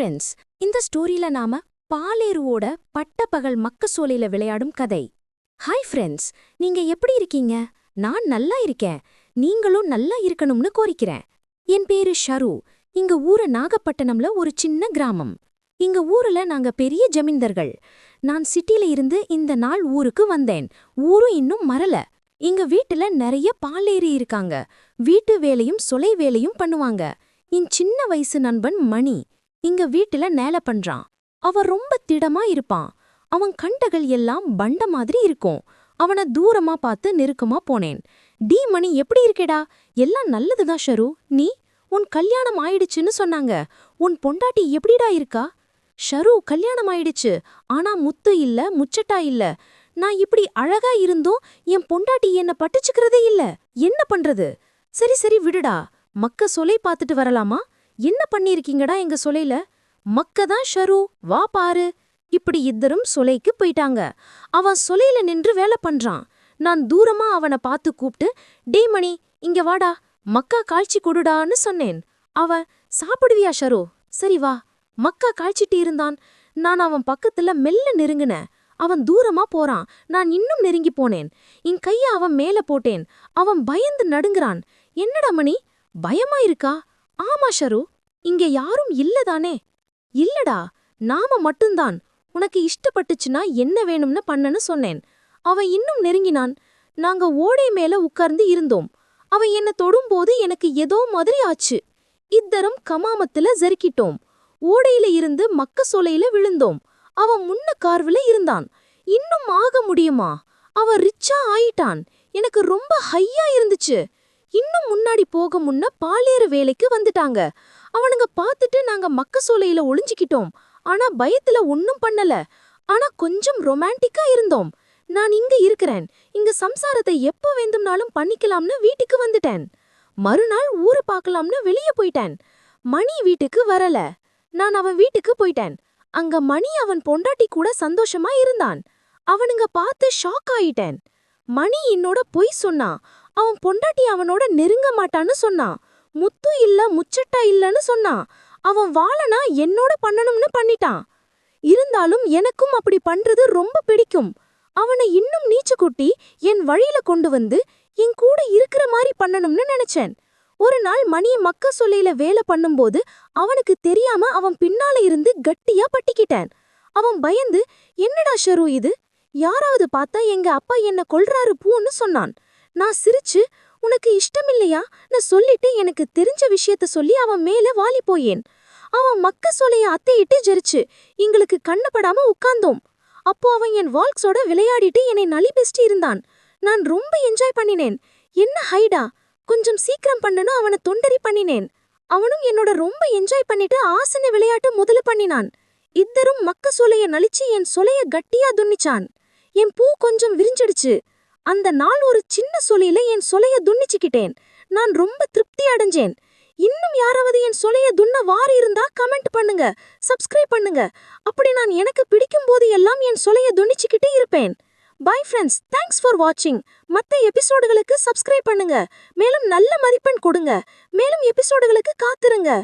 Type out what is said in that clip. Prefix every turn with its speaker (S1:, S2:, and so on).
S1: Friends இந்த ஸ்டோரியில நாம பாலேருவோட பட்டப்பகல் மக்கசோலையில விளையாடும் கதை. ஹாய் ஃப்ரெண்ட்ஸ் நீங்க எப்படி இருக்கீங்க? நான் நல்லா இருக்கேன். நீங்களும் நல்லா இருக்கணும்னு கோரிக்கிறேன். என் பேரு ஷரு. இங்க ஊரு நாகப்பட்டினம்ல ஒரு சின்ன கிராமம். இங்க ஊர்ல நாங்க பெரிய ஜமீன்தர்கள். நான் சிட்டில இருந்து இந்த நாள் ஊருக்கு வந்தேன். ஊரும் இன்னும் மறல. இங்க வீட்டுல நிறைய பாலேறி இருக்காங்க. வீட்டு வேலையும் சொலை வேலையும் பண்ணுவாங்க. என் சின்ன வயசு நண்பன் மணி. இங்க வீட்டுல நேல பண்றான். அவன் ரொம்ப திடமா இருப்பான். அவன் கண்டகள் எல்லாம் பண்ட மாதிரி இருக்கும். அவன தூரமா பார்த்து நெருக்கமா போனேன். டி மணி எப்படி இருக்கேடா? எல்லாம் நல்லதுதான் ஷரு. நீ? உன் கல்யாணம் ஆயிடுச்சுன்னு சொன்னாங்க. உன் பொண்டாட்டி எப்படிடா இருக்கா? ஷரு கல்யாணம் ஆயிடுச்சு. ஆனா முத்து இல்ல முச்சட்டா இல்ல. நான் இப்படி அழகா இருந்தும் என் பொண்டாட்டி என்ன பட்டுச்சுக்கிறதே இல்ல. என்ன பண்றது? சரி சரி விடுடா. மக்க சொலை பார்த்துட்டு வரலாமா? என்ன பண்ணிருக்கீங்கடா எங்க சொலையில? மக்க தான் ஷரு வா பாரு. இப்படி இத்தரும் சொலைக்கு போயிட்டாங்க. அவன் சொலையில நின்று வேலை பண்றான். நான் தூரமா அவனை பார்த்து கூப்பிட்டு டே மணி இங்க வாடா. மக்கா காய்ச்சி கொடுடான்னு சொன்னேன். அவன் சாப்பிடுவியா ஷரு? சரி வா. மக்கா காய்ச்சிட்டு இருந்தான். நான் அவன் பக்கத்துல மெல்ல நெருங்கினேன். அவன் தூரமா போறான். நான் இன்னும் நெருங்கி போனேன். என் கைய அவன் மேல போட்டேன். அவன் பயந்து நடுங்குறான். என்னடா மணி? பயமா இருக்கா? ஆமா ஷரு. இங்க யாரும் இல்லதானே? இல்லடா நாம மட்டும்தான். உனக்கு இஷ்டப்பட்டுச்சுன்னா என்ன வேணும்னு பண்ணனு சொன்னேன். அவன் இன்னும் நெருங்கினான். நாங்க ஓடை மேல உட்கார்ந்து இருந்தோம். அவன் என்ன தொடும்போது எனக்கு ஏதோ மாதிரி ஆச்சு. இத்தரம் கமாமத்துல ஜெருக்கிட்டோம் ஓடையில இருந்து மக்க சோலையில விழுந்தோம். அவன் முன்ன கார்வுல இருந்தான். இன்னும் ஆக முடியுமா? அவன் ரிச்சா ஆயிட்டான். எனக்கு ரொம்ப ஹையா இருந்துச்சு. இன்னும் முன்னாடி போக முன்ன பாலேறு வேலைக்கு வந்துட்டாங்க. அவனுங்க பார்த்துட்டு நாங்க மக்க சோலையில ஒளிஞ்சிக்கிட்டோம். ஆனா பயத்துல ஒன்னும் பண்ணல. ஆனா கொஞ்சம் ரொமான்டிக்கா இருந்தோம். நான் இங்க இருக்கிறேன். இங்க சம்சாரத்தை எப்போ வேண்டும்னாலும் பண்ணிக்கலாம்னு வீட்டுக்கு வந்துட்டேன். மறுநாள் ஊரை பார்க்கலாம்னு வெளியே போயிட்டேன். மணி வீட்டுக்கு வரல. நான் அவன் வீட்டுக்கு போயிட்டேன். அங்க மணி அவன் பொண்டாட்டி கூட சந்தோஷமா இருந்தான். அவனுங்க பார்த்து ஷாக் ஆயிட்டேன். மணி என்னோட பொய் சொன்னான். அவன் பொண்டாட்டி அவனோட நெருங்க மாட்டான்னு சொன்னான் முத்து இல்ல முச்சட்டா இல்லன்னு சொன்னான் அவன் வாழனா என்னோட பண்ணணும்னு பண்ணிட்டான். இருந்தாலும் எனக்கும் அப்படி பண்றது ரொம்ப பிடிக்கும். அவனை இன்னும் நீச்சு கூட்டி என் வழியில கொண்டு வந்து என் கூட இருக்கிற மாதிரி பண்ணணும்னு நினைச்சேன். ஒரு நாள் மணிய மக்க சொல்லையில வேலை பண்ணும்போது அவனுக்கு தெரியாம அவன் பின்னால இருந்து கட்டியா பட்டிக்கிட்டேன். அவன் பயந்து என்னடா ஷரு இது? யாராவது பார்த்தா எங்க அப்பா என்ன கொல்றாரு பூன்னு சொன்னான். நான் சிரிச்சு உனக்கு இஷ்டமில்லையா? நான் சொல்லிட்டு எனக்கு தெரிஞ்ச விஷயத்த சொல்லி அவன் மேல வாலி போயேன். அவன் மக்க சொலைய அத்தையிட்டு ஜெரிச்சு எங்களுக்கு கண்ணப்படாம உட்கார்ந்தோம் அப்போ அவன் என் வால்க்ஸோட விளையாடிட்டு என்னை நலி பெஸ்டி இருந்தான். நான் ரொம்ப என்ஜாய் பண்ணினேன். என்ன ஹைடா? கொஞ்சம் சீக்கிரம் பண்ணனும் அவனை தொண்டரி பண்ணினேன். அவனும் என்னோட ரொம்ப என்ஜாய் பண்ணிட்டு ஆசன விளையாட்டு முதல்ல பண்ணினான். இத்தரும் மக்க சொலைய நலிச்சு என் சொலைய கட்டியா துன்னிச்சான். என் பூ கொஞ்சம் விரிஞ்சிடுச்சு. அந்த நாள் ஒரு சின்ன சொலையில என் சொலைய துன்னிச்சுக்கிட்டேன். நான் ரொம்ப திருப்தி அடைஞ்சேன். இன்னும் யாராவது என் சொலைய துண்ண வாரி இருந்தா கமெண்ட் பண்ணுங்க சப்ஸ்கிரைப் பண்ணுங்க. அப்படி நான் எனக்கு பிடிக்கும் போது எல்லாம் என் சொலைய துணிச்சுக்கிட்டே இருப்பேன். பை ஃப்ரெண்ட்ஸ் தேங்க்ஸ் ஃபார் வாட்சிங் மத்த எபிசோடுகளுக்கு சப்ஸ்கிரைப் பண்ணுங்க. மேலும் நல்ல மதிப்பெண் கொடுங்க. மேலும் எபிசோடுகளுக்கு காத்திருங்க.